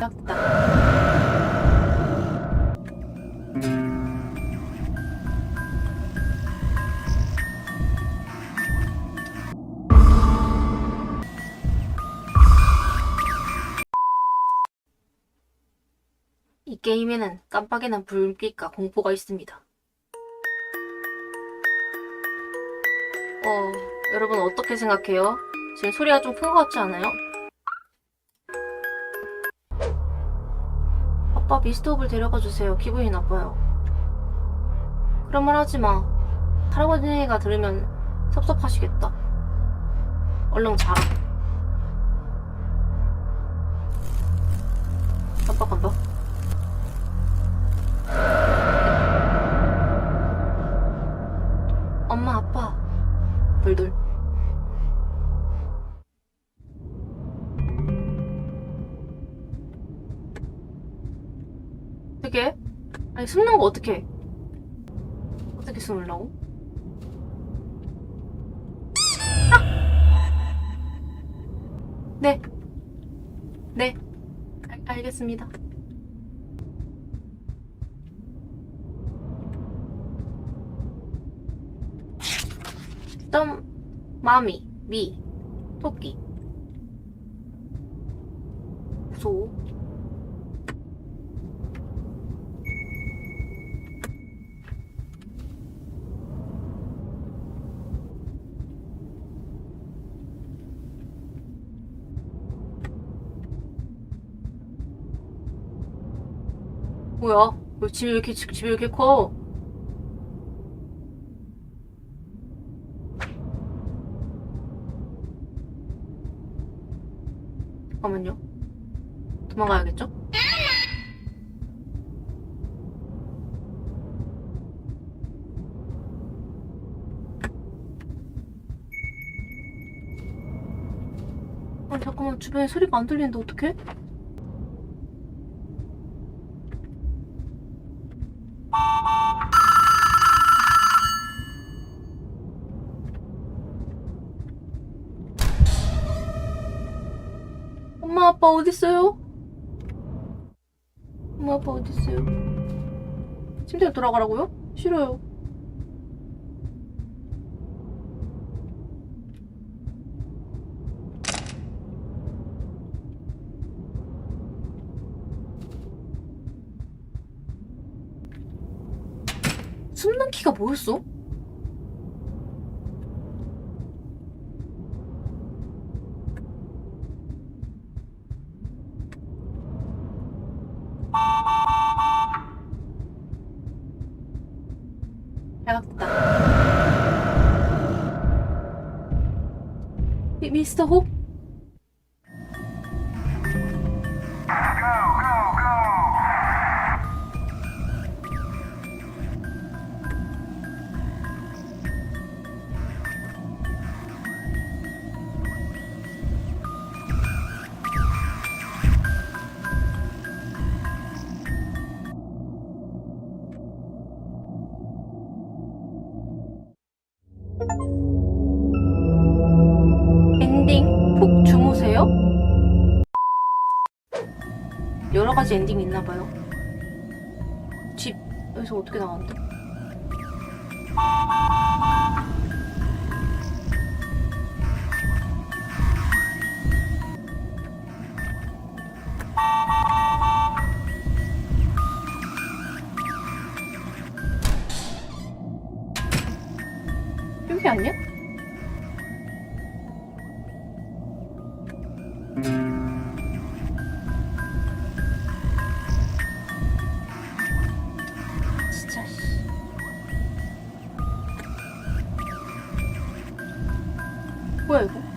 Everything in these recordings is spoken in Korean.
딱 이 게임에는 깜빡이는 불빛과 공포가 있습니다. 어, 여러분 어떻게 생각해요? 지금 소리가 좀 큰 것 같지 않아요? 아빠 미스터업을 데려가 주세요. 기분이 나빠요. 그런 말 하지 마. 할아버지가 들으면 섭섭하시겠다. 얼른 자라. 깜빡깜빡. 어떻게? 아니 숨는 거 어떻게? 어떻게 숨으려고? 아! 네. 네. 알, 알겠습니다. 점 마미 미 토끼 소 뭐야? 왜 집이 왜 이렇게 집이 왜 이렇게 커? 잠깐만요. 도망가야겠죠? 아니 잠깐만 주변에 소리가 안 들리는데 어떡해? 엄마 아빠 어딨어요? 엄마 아빠 어딨어요? 침대에 돌아가라고요? 싫어요. 숨는 키가 뭐였어? 미, 미 여러 가지 엔딩이 있나 봐요. 집에서 어떻게 나왔는데? 뭐야 이거?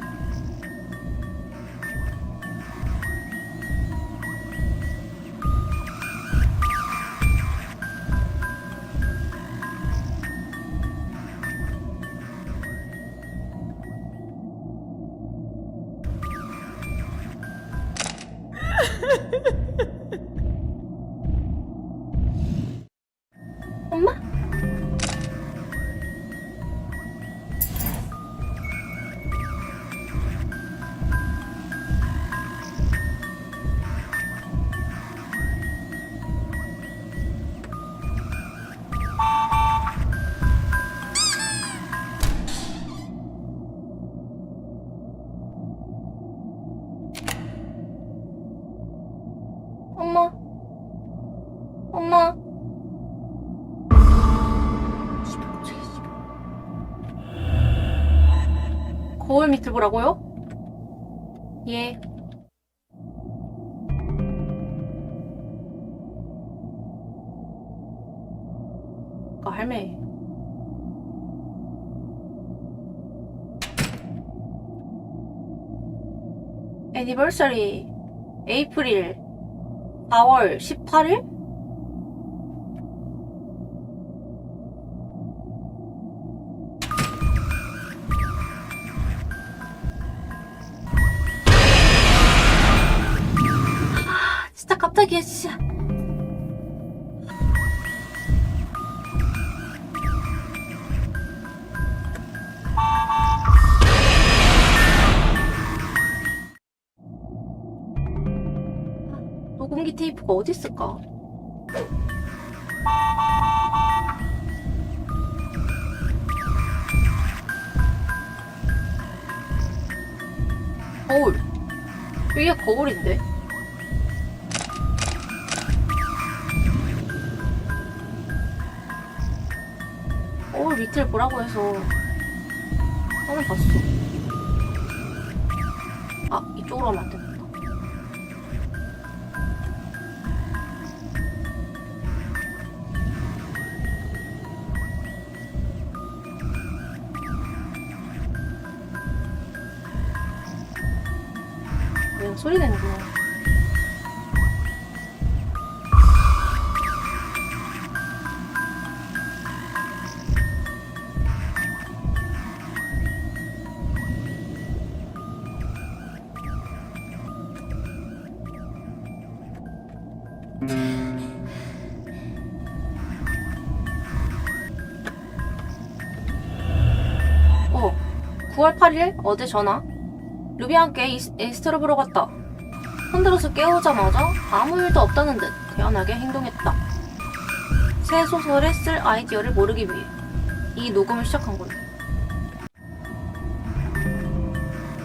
거울 밑을 보라고요? 예. 아, 할매. 애니버서리 에이프릴 4월 18일? 깜짝이야, 진짜. 녹음기 테이프가 어디 있을까? 거울. 이게 거울인데? 밑을 보라고 해서 나는 봤어. 아, 이쪽으로 하면 안 되겠다. 소리 내는구나. 9월 8일 어제 전화. 루비와 함께 인스타를 보러 갔다. 흔들어서 깨우자마자 아무 일도 없다는 듯 태연하게 행동했다. 새 소설에 쓸 아이디어를 모르기 위해 이 녹음을 시작한 건데.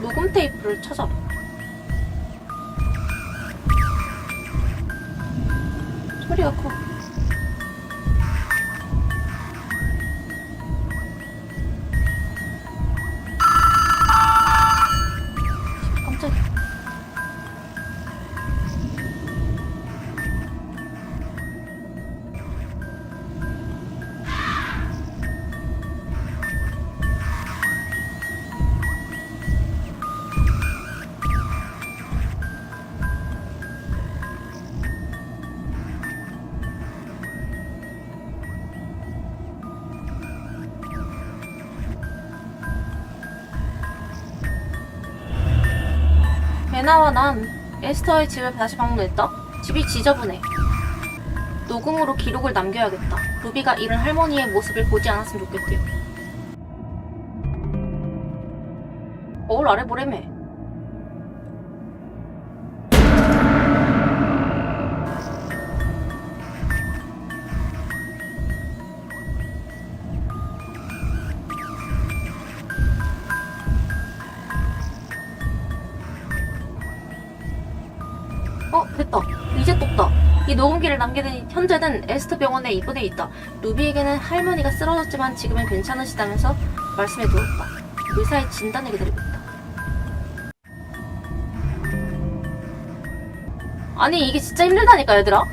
녹음 테이프를 찾아봐. 소리가 커. 나와 난 에스터의 집을 다시 방문했다. 집이 지저분해. 녹음으로 기록을 남겨야겠다. 루비가 잃은 할머니의 모습을 보지 않았으면 좋겠대요. 거울 아래 보래매. 이 녹음기를 남기더니 현재는 에스트 병원에 입원해 있다. 루비에게는 할머니가 쓰러졌지만 지금은 괜찮으시다면서 말씀해 두었다. 의사의 진단을 기다리고 있다. 아니 이게 진짜 힘들다니까 얘들아.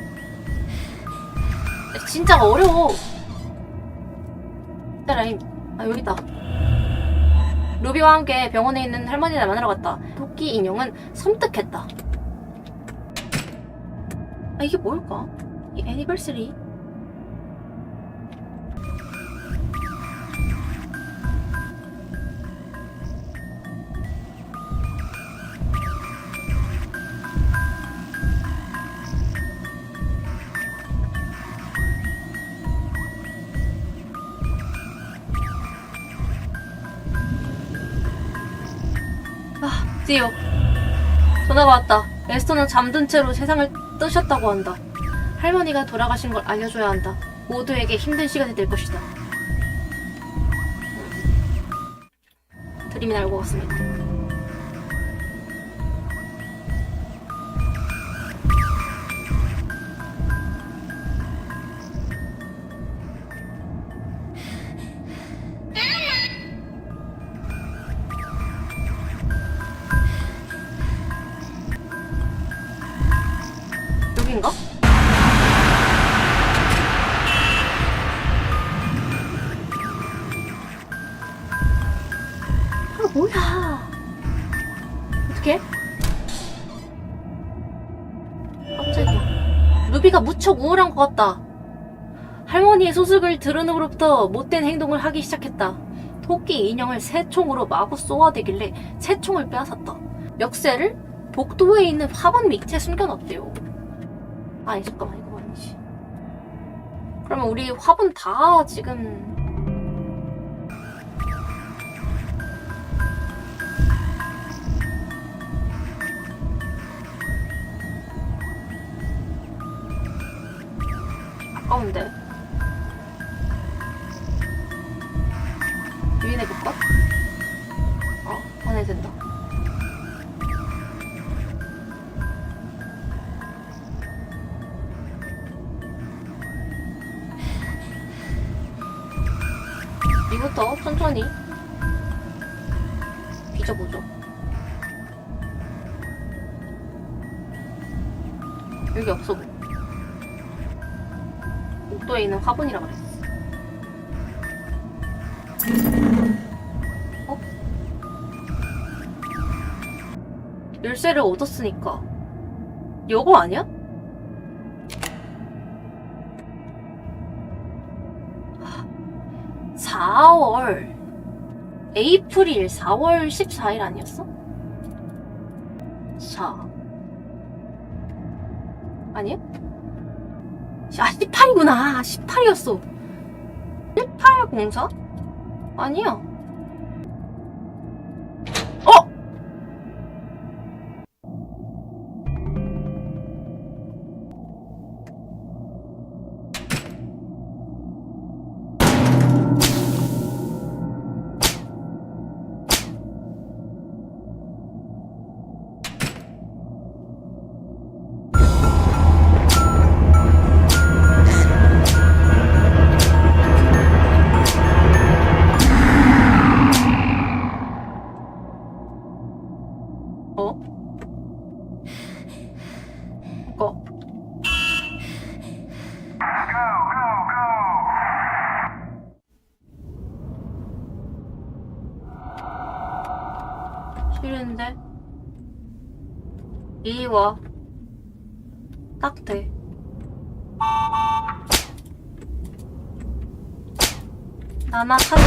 진짜 어려워. 따라임. 아 여기다. 루비와 함께 병원에 있는 할머니를 만나러 갔다. 토끼 인형은 섬뜩했다. 아 이게 뭘까? 이 애니버서리? 아, 드디어 전화가 왔다. 에스터는 잠든 채로 세상을 뜨셨다고 한다. 할머니가 돌아가신 걸 알려줘야 한다. 모두에게 힘든 시간이 될 것이다. 드림이 날고 갔습니다. 루비가 무척 우울한 것 같다. 할머니의 소식을 들은 후로부터 못된 행동을 하기 시작했다. 토끼 인형을 새 총으로 마구 쏘아대길래 새 총을 빼앗았다. 멱새를 복도에 있는 화분 밑에 숨겨놨대요. 아니 잠깐만 이거 아니지. 그러면 우리 화분 다 지금 아까운데. 유인해볼까? 어, 안해 된다. 이부터 천천히 빚어보죠. 여기 없어 보여. 복도에 있는 화분이라 그랬어. 어? 열쇠를 얻었으니까. 요거 아니야? 하, 4월 에이프릴 4월 14일 아니었어? 4 아니야? 아, 18이구나. 18이었어. 1804? 아니야. 싫은데? 이리 와. 딱 돼. 나나 카드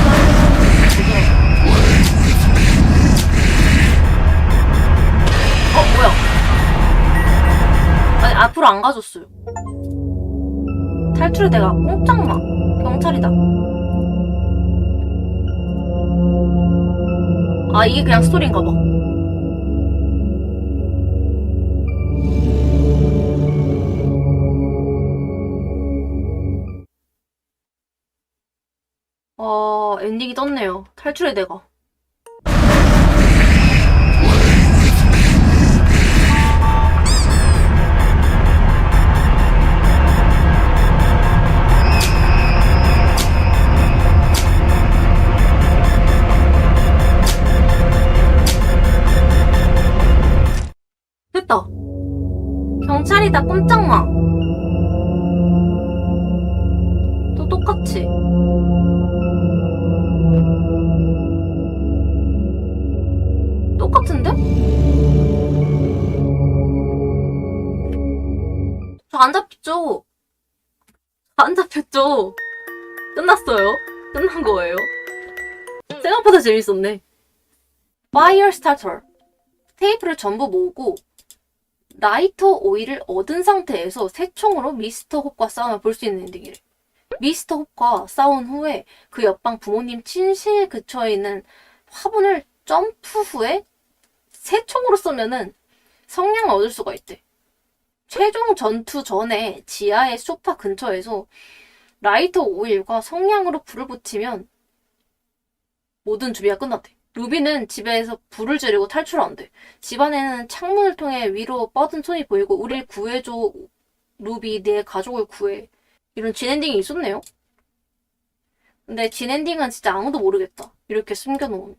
어, 뭐야? 아니, 앞으로 안 가줬어요. 탈출의 대가 꼼짝마. 경찰이다. 아, 이게 그냥 스토리인가 봐. 어, 엔딩이 떴네요. 탈출의 대가. 경찰이다, 꼼짝마. 또 똑같이. 똑같은데? 저 안 잡혔죠? 안 잡혔죠? 끝났어요. 끝난 거예요. 생각보다 재밌었네. 파이어 스타터. 테이프를 전부 모으고 라이터 오일을 얻은 상태에서 새 총으로 미스터 홉과 싸움을 볼 수 있는 엔딩이래. 미스터 홉과 싸운 후에 그 옆방 부모님 친실 근처에 있는 화분을 점프 후에 새 총으로 쏘면은 성냥을 얻을 수가 있대. 최종 전투 전에 지하의 소파 근처에서 라이터 오일과 성냥으로 불을 붙이면 모든 준비가 끝났대. 루비는 집에서 불을 지르고 탈출한대. 집안에는 창문을 통해 위로 뻗은 손이 보이고 우릴 구해줘. 루비 내 가족을 구해. 이런 진엔딩이 있었네요. 근데 진엔딩은 진짜 아무도 모르겠다. 이렇게 숨겨놓은.